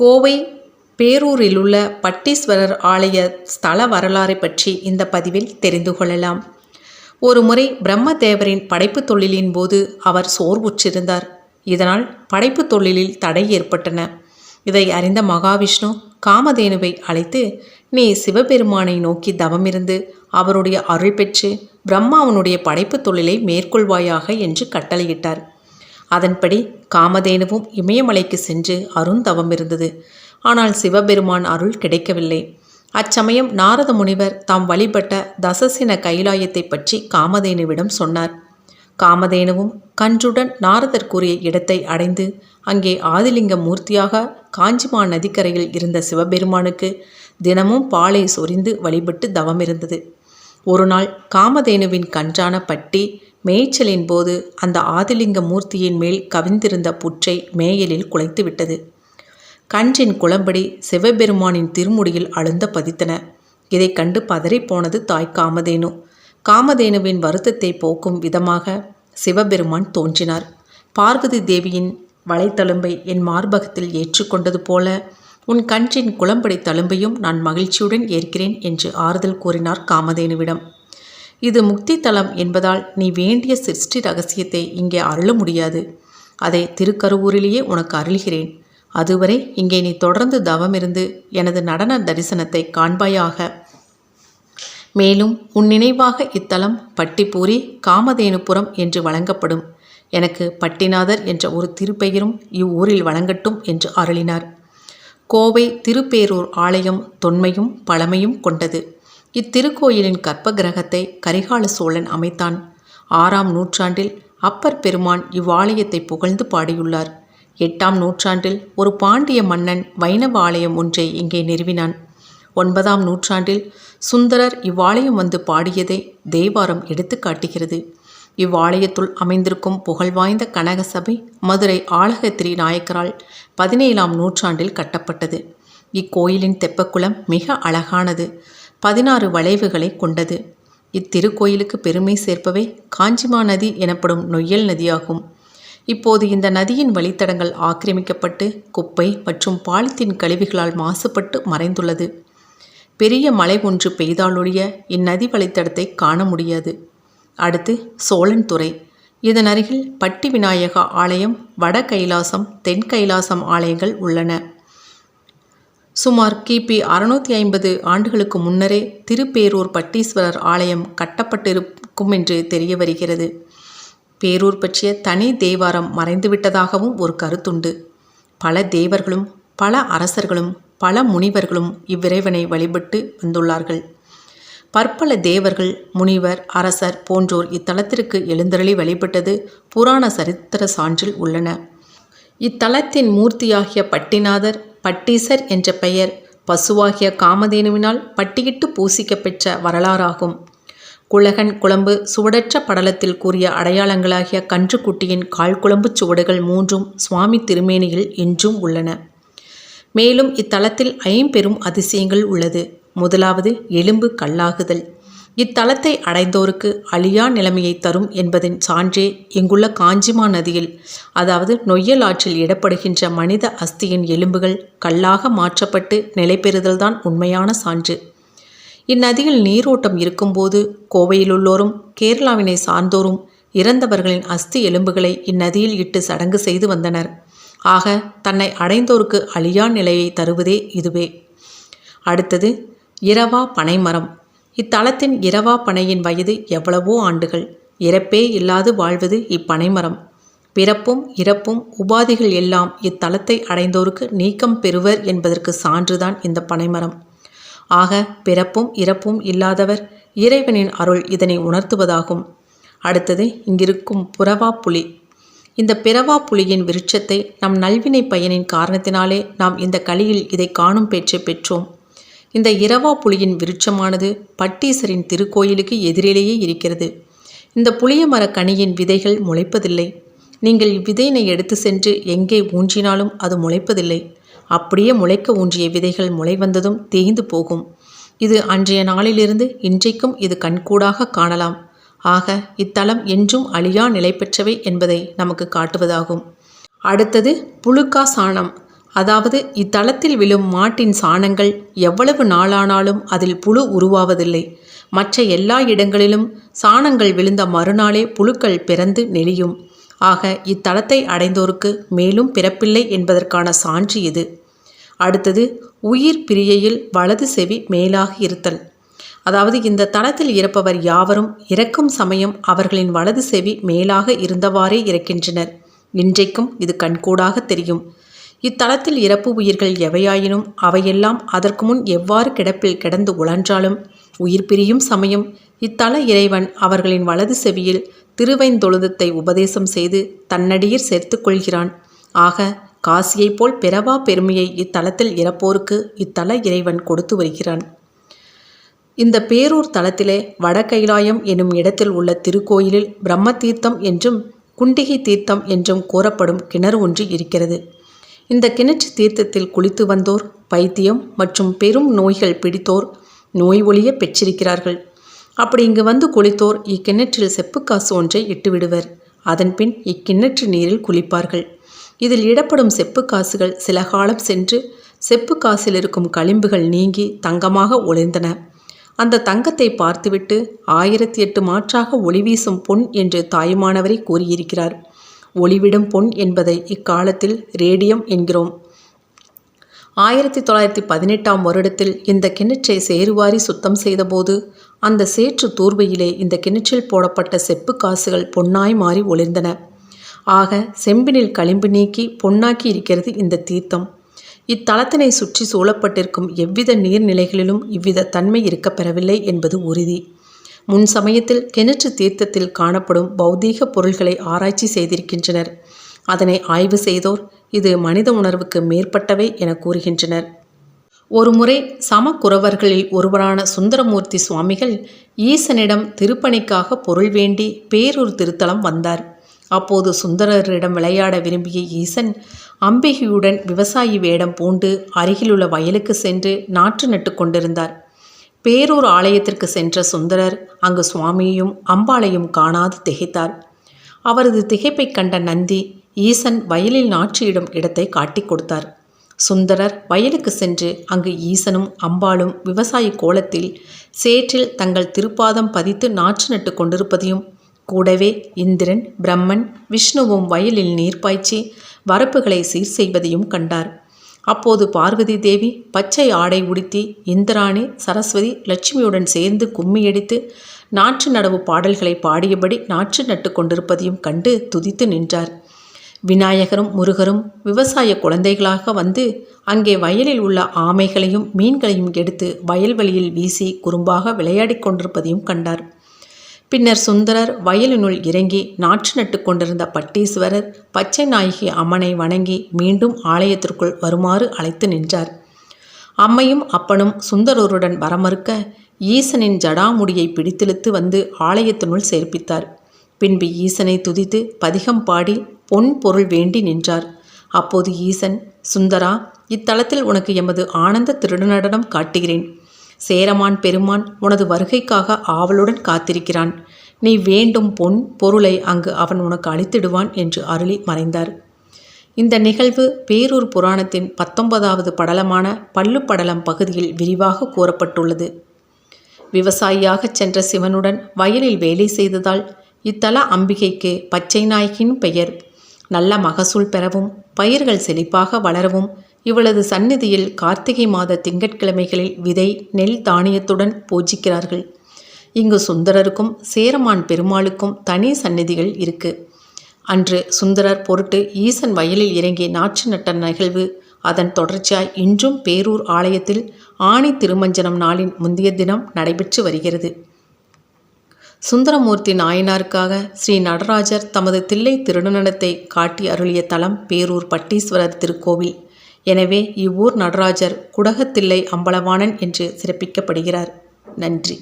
கோவை பேரூரில் உள்ள பட்டீஸ்வரர் ஆலய ஸ்தல வரலாறை பற்றி இந்த பதிவில் தெரிந்து கொள்ளலாம். ஒருமுறை பிரம்மதேவரின் படைப்புத் தொழிலின் போது அவர் சோர்வுற்றிருந்தார். இதனால் படைப்புத் தொழிலில் தடை ஏற்பட்டன. இதை அறிந்த மகாவிஷ்ணு காமதேனுவை அழைத்து நீ சிவபெருமானை நோக்கி தவமிருந்து அவருடைய அருள் பெற்று பிரம்மாவனுடைய படைப்புத் தொழிலை மேற்கொள்வாயாக என்று கட்டளையிட்டார். அதன்படி காமதேனுவும் இமயமலைக்கு சென்று அருந்தவம் இருந்தது. ஆனால் சிவபெருமான் அருள் கிடைக்கவில்லை. அச்சமயம் நாரத முனிவர் தாம் வழிபட்ட தசசின கைலாயத்தை பற்றி காமதேனுவிடம் சொன்னார். காமதேனுவும் கன்றுடன் நாரதர் கூறிய இடத்தை அடைந்து அங்கே ஆதிலிங்க மூர்த்தியாக காஞ்சிமா நதிக்கரையில் இருந்த சிவபெருமானுக்கு தினமும் பாலை சொரிந்து வழிபட்டு தவமிருந்தது ஒரு நாள் காமதேனுவின் கன்றான பட்டி மேய்ச்சலின் போது அந்த ஆதிலிங்க மூர்த்தியின் மேல் கவிந்திருந்த புற்றை மேயலில் குலைத்து விட்டது. கன்றின் குளம்படி சிவபெருமானின் திருமுடியில் அழுந்த பதித்தன. இதைக் கண்டு பதறிப்போனது தாய் காமதேனு. காமதேனுவின் வருத்தத்தை போக்கும் விதமாக சிவபெருமான் தோன்றினார். பார்வதி தேவியின் வலைத்தழும்பை என் மார்பகத்தில் ஏற்றுக்கொண்டது போல உன் கன்றின் குளம்படி தழும்பையும் நான் மகிழ்ச்சியுடன் ஏற்கிறேன் என்று ஆறுதல் கூறினார் காமதேனுவிடம். இது முக்தி தலம் என்பதால் நீ வேண்டிய சிருஷ்டி ரகசியத்தை இங்கே அருள முடியாது. அதை திருக்கருவூரிலேயே உனக்கு அருள்கிறேன். அதுவரை இங்கே நீ தொடர்ந்து தவமிருந்து எனது நடன தரிசனத்தை காண்பாயாக. மேலும் உன் நினைவாக இத்தலம் பட்டிப்பூரி காமதேனுபுரம் என்று வழங்கப்படும். எனக்கு பட்டிநாதர் என்ற ஒரு திருப்பெயரும் இவ்வூரில் வழங்கட்டும் என்று அருளினார். கோவை திருப்பேரூர் ஆலயம் தொன்மையும் பழமையும் கொண்டது. இத்திருக்கோயிலின் கற்ப கிரகத்தை கரிகால சோழன் அமைத்தான். ஆறாம் நூற்றாண்டில் அப்பர் பெருமான் இவ்வாலயத்தை புகழ்ந்து பாடியுள்ளார். எட்டாம் நூற்றாண்டில் ஒரு பாண்டிய மன்னன் வைணவ ஆலயம் ஒன்றை இங்கே நிறுவினான். ஒன்பதாம் நூற்றாண்டில் சுந்தரர் இவ்வாலயம் வந்து பாடியதை தேவாரம் எடுத்து காட்டுகிறது. இவ்வாலயத்துள் அமைந்திருக்கும் புகழ்வாய்ந்த கனகசபை மதுரை ஆலகத்திரி நாயக்கரால் பதினேழாம் நூற்றாண்டில் கட்டப்பட்டது. இக்கோயிலின் தெப்பக்குளம் மிக அழகானது. பதினாறு வளைவுகளை கொண்டது. இத்திருக்கோயிலுக்கு பெருமை சேர்ப்பவை காஞ்சிமா நதி எனப்படும் நொய்யல் நதியாகும். இப்போது இந்த நதியின் வழித்தடங்கள் ஆக்கிரமிக்கப்பட்டு குப்பை மற்றும் பாலித்தீன் கழிவுகளால் மாசுபட்டு மறைந்துள்ளது. பெரிய மழை ஒன்று பெய்தாலொழிய இந்நதி வழித்தடத்தை காண முடியாது. அடுத்து சோழன் துறை. இதன் அருகில் பட்டி விநாயகா ஆலயம் வட கைலாசம் தென் கைலாசம் ஆலயங்கள் உள்ளன. சுமார் கிபி அறுநூற்றி ஐம்பது ஆண்டுகளுக்கு முன்னரே திருப்பேரூர் பட்டீஸ்வரர் ஆலயம் கட்டப்பட்டிருக்கும் என்று தெரிய வருகிறது. பேரூர் பற்றிய தனி தேவாரம் மறைந்துவிட்டதாகவும் ஒரு கருத்துண்டு. பல தேவர்களும் பல அரசர்களும் பல முனிவர்களும் இவ்விறைவனை வழிபட்டு வந்துள்ளார்கள். பற்பல தேவர்கள் முனிவர் அரசர் போன்றோர் இத்தலத்திற்கு எழுந்தருளி வழிபட்டது புராண சரித்திர சான்றில் உள்ளன. இத்தலத்தின் மூர்த்தியாகிய பட்டிநாதர் பட்டீசர் என்ற பெயர். பசுவாகிய காமதேனுவினால் பட்டியிட்டு பூசிக்கப்பெற்ற வரலாறாகும். குலகன் குழம்பு சுவடற்ற படலத்தில் கூறிய அடையாளங்களாகிய கன்றுக்குட்டியின் கால்குழம்பு சுவடுகள் மூன்றும் சுவாமி திருமேனியில் இன்றும் உள்ளன. மேலும் இத்தலத்தில் ஐம்பெரும் அதிசயங்கள் உள்ளது. முதலாவது எலும்பு கல்லாகுதல். இத்தலத்தை அடைந்தோருக்கு அழியா நிலைமையை தரும் என்பதின் சான்றே இங்குள்ள காஞ்சிமா நதியில் அதாவது நொய்யல் ஆற்றில் இடப்படுகின்ற மனித அஸ்தியின் எலும்புகள் கல்லாக மாற்றப்பட்டு நிலைபெறுதல்தான் உண்மையான சான்று. இந்நதியில் நீரோட்டம் இருக்கும்போது கோவையிலுள்ளோரும் கேரளாவினை சார்ந்தோரும் இறந்தவர்களின் அஸ்தி எலும்புகளை இந்நதியில் இட்டு சடங்கு செய்து வந்தனர். ஆக தன்னை அடைந்தோருக்கு அழியா நிலையை தருவதே இதுவே. அடுத்தது இரவா பனைமரம். இத்தலத்தின் இரவா பனையின் வயது எவ்வளவோ ஆண்டுகள். இறப்பே இல்லாது வாழ்வது இப்பனைமரம். பிறப்பும் இறப்பும் உபாதிகள் எல்லாம் இத்தலத்தை அடைந்தோருக்கு நீக்கம் பெறுவர் என்பதற்கு சான்றுதான் இந்த பனைமரம். ஆக பிறப்பும் இறப்பும் இல்லாதவர் இறைவனின் அருள் இதனை உணர்த்துவதாகும். அடுத்தது இங்கிருக்கும் புறவா புலி. இந்த பிறவா புலியின் விருட்சத்தை நம் நல்வினை பயனின் காரணத்தினாலே நாம் இந்த கலியில் இதை காணும் பேச்சை பெற்றோம். இந்த இரவா புலியின் விருட்சமானது பட்டீசரின் திருக்கோயிலுக்கு எதிரிலேயே இருக்கிறது. இந்த புளிய மர கனியின் விதைகள் முளைப்பதில்லை. நீங்கள் இவ்விதையினை எடுத்து சென்று எங்கே ஊன்றினாலும் அது முளைப்பதில்லை. அப்படியே முளைக்க ஊன்றிய விதைகள் முளை வந்ததும் தேய்ந்து போகும். இது அன்றைய நாளிலிருந்து இன்றைக்கும் இது கண்கூடாக காணலாம். ஆக இத்தலம் என்றும் அழியா நிலை பெற்றவை என்பதை நமக்கு காட்டுவதாகும். அடுத்தது புழுக்கா சாணம். அதாவது இத்தலத்தில் விழும் மாட்டின் சாணங்கள் எவ்வளவு நாளானாலும் அதில் புழு உருவாவதில்லை. மற்ற எல்லா இடங்களிலும் சாணங்கள் விழுந்த மறுநாளே புழுக்கள் பிறந்து நெளியும். ஆக இத்தலத்தை அடைந்தோருக்கு மேலும் பிறப்பில்லை என்பதற்கான சான்று இது. அடுத்தது உயிர் பிரியையில் வலது செவி மேலாக இருத்தல். அதாவது இந்த தளத்தில் இறப்பவர் யாவரும் இறக்கும் சமயம் அவர்களின் வலது செவி மேலாக இருந்தவாறே இறக்கின்றனர். இன்றைக்கும் இது கண்கூடாக தெரியும். இத்தலத்தில் இறப்பு உயிர்கள் எவையாயினும் அவையெல்லாம் அதற்கு முன் எவ்வாறு கிடப்பில் கிடந்து உழன்றாலும். உயிர் பிரியும் சமயம் இத்தல இறைவன் அவர்களின் வலது செவியில் திருவைந்தொழுதத்தை உபதேசம் செய்து தன்னடியில் சேர்த்துக்கொள்கிறான் ஆக காசியைப் போல் பிறவா பெருமையை இத்தலத்தில் இறப்போருக்கு இத்தல இறைவன் கொடுத்து வருகிறான். இந்த பேரூர் தலத்திலே வடகைலாயம் எனும் இடத்தில் உள்ள திருக்கோயிலில் பிரம்ம தீர்த்தம் என்றும் குண்டிகை தீர்த்தம் என்றும் கூறப்படும் கிணறு ஒன்று இருக்கிறது. இந்த கிணற்று தீர்த்தத்தில் குளித்து வந்தோர் பைத்தியம் மற்றும் பெரும் நோய்கள் பிடித்தோர் நோய் ஒளிய பெற்றிருக்கிறார்கள். அப்படி இங்கு வந்து குளித்தோர் இக்கிணற்றில் செப்புக்காசு ஒன்றை இட்டுவிடுவர். அதன்பின் இக்கிணற்று நீரில் குளிப்பார்கள். இதில் இடப்படும் செப்பு காசுகள் சில காலம் சென்று செப்பு காசில் இருக்கும் களிம்புகள் நீங்கி தங்கமாக ஒளிர்ந்தன. அந்த தங்கத்தை பார்த்துவிட்டு ஆயிரத்தி எட்டு மாற்றாக ஒளி வீசும் பொன் என்று தாயுமானவரை கூறியிருக்கிறார். ஒளிவிடும் பொன் என்பதை இக்காலத்தில் ரேடியம் என்கிறோம். ஆயிரத்தி தொள்ளாயிரத்தி பதினெட்டாம் வருடத்தில் இந்த கிணற்றை சேருவாரி சுத்தம் செய்தபோது அந்த சேற்று தூர்வையிலே இந்த கிணற்றில் போடப்பட்ட செப்பு காசுகள் பொன்னாய் மாறி ஒளிர்ந்தன. ஆக செம்பினில் களிம்பு நீக்கி பொன்னாக்கி இருக்கிறது இந்த தீர்த்தம். இத்தலத்தினை சுற்றி சூழப்பட்டிருக்கும் எவ்வித நீர்நிலைகளிலும் இவ்வித தன்மை இருக்கப்பெறவில்லை என்பது உறுதி. முன் சமயத்தில் கிணற்று தீர்த்தத்தில் காணப்படும் பௌதீக பொருள்களை ஆராய்ச்சி செய்திருக்கின்றனர். அதனை ஆய்வு செய்தோர் இது மனித உணர்வுக்கு மேற்பட்டவை என கூறுகின்றனர். ஒருமுறை சமக்குறவர்களில் ஒருவரான சுந்தரமூர்த்தி சுவாமிகள் ஈசனிடம் திருப்பணிக்காக பொருள் வேண்டி பேரூர் திருத்தலம் வந்தார். அப்போது சுந்தரரிடம் விளையாட விரும்பிய ஈசன் அம்பிகையுடன் விவசாயி வேடம் பூண்டு அருகிலுள்ள வயலுக்கு சென்று நாற்று நட்டு கொண்டிருந்தார். பேரூர் ஆலயத்திற்கு சென்ற சுந்தரர் அங்கு சுவாமியையும் அம்பாளையும் காணாது திகைத்தார். அவரது திகைப்பை கண்ட நந்தி ஈசன் வயலில் நாற்றியிடும் இடத்தை காட்டிக் கொடுத்தார். சுந்தரர் வயலுக்கு சென்று அங்கு ஈசனும் அம்பாளும் விவசாய கோலத்தில் சேற்றில் தங்கள் திருப்பாதம் பதித்து நாற்று நட்டு கொண்டிருப்பதையும் கூடவே இந்திரன் பிரம்மன் விஷ்ணுவும் வயலில் நீர் பாய்ச்சி வரப்புகளை சீர் செய்வதையும் கண்டார். அப்போது பார்வதி தேவி பச்சை ஆடை உடுத்தி இந்திராணி சரஸ்வதி லட்சுமியுடன் சேர்ந்து கும்மியடித்து நாற்று நடவு பாடல்களை பாடியபடி நாற்று நட்டு கொண்டிருப்பதையும் கண்டு துதித்து நின்றார். விநாயகரும் முருகரும் விவசாய குழந்தைகளாக வந்து அங்கே வயலில் உள்ள ஆமைகளையும் மீன்களையும் எடுத்து வயல்வெளியில் வீசி குறும்பாக விளையாடிக் கொண்டிருப்பதையும் கண்டார். பின்னர் சுந்தரர் வயலினுள் இறங்கி நாற்று நட்டு கொண்டிருந்த பட்டீஸ்வரர் பச்சை நாயகி அம்மனை வணங்கி மீண்டும் ஆலயத்திற்குள் வருமாறு அழைத்து நின்றார். அம்மையும் அப்பனும் சுந்தரருடன் வரமறுக்க ஈசனின் ஜடாமுடியை பிடித்திழுத்து வந்து ஆலயத்தினுள் சேர்ப்பித்தார். பின்பு ஈசனை துதித்து பதிகம் பாடி பொன் பொருள் வேண்டி நின்றார். அப்போது ஈசன் சுந்தரா இத்தலத்தில் உனக்கு எமது ஆனந்த திருநடனம் காட்டுகிறேன். சேரமான் பெருமான் உனது வருகைக்காக ஆவலுடன் காத்திருக்கிறான். நீ வேண்டும் பொன் பொருளை அங்கு அவன் உனக்கு அளித்திடுவான் என்று அருளி மறைந்தார். இந்த நிகழ்வு பேரூர் புராணத்தின் பத்தொன்பதாவது படலமான பள்ளுப்படலம் பகுதியில் விரிவாக கூறப்பட்டுள்ளது. விவசாயியாகச் சென்ற சிவனுடன் வயலில் வேலை செய்ததால் இத்தல அம்பிகைக்கு பச்சை நாய்க்கின் பெயர். நல்ல மகசூல் பெறவும் பயிர்கள் செழிப்பாக வளரவும் இவளது சந்நிதியில் கார்த்திகை மாத திங்கட்கிழமைகளில் விதை நெல் தானியத்துடன் பூஜிக்கிறார்கள். இங்கு சுந்தரருக்கும் சேரமான் பெருமாளுக்கும் தனி சந்நிதிகள் இருக்கு. அன்று சுந்தரர் பொருட்டு ஈசன் வயலில் இறங்கிய நாற்று நட்ட நிகழ்வு அதன் தொடர்ச்சியாய் இன்றும் பேரூர் ஆலயத்தில் ஆணி திருமஞ்சனம் நாளின் முந்தைய தினம் நடைபெற்று வருகிறது. சுந்தரமூர்த்தி நாயனாருக்காக ஸ்ரீ நடராஜர் தமது தில்லை திருநடனத்தை காட்டி அருளிய தலம் பேரூர் பட்டீஸ்வரர் திருக்கோவில். எனவே இவ்வூர் நடராஜர் குடகத்தில்லை அம்பலவாணன் என்று சிறப்பிக்கப்படுகிறார். நன்றி.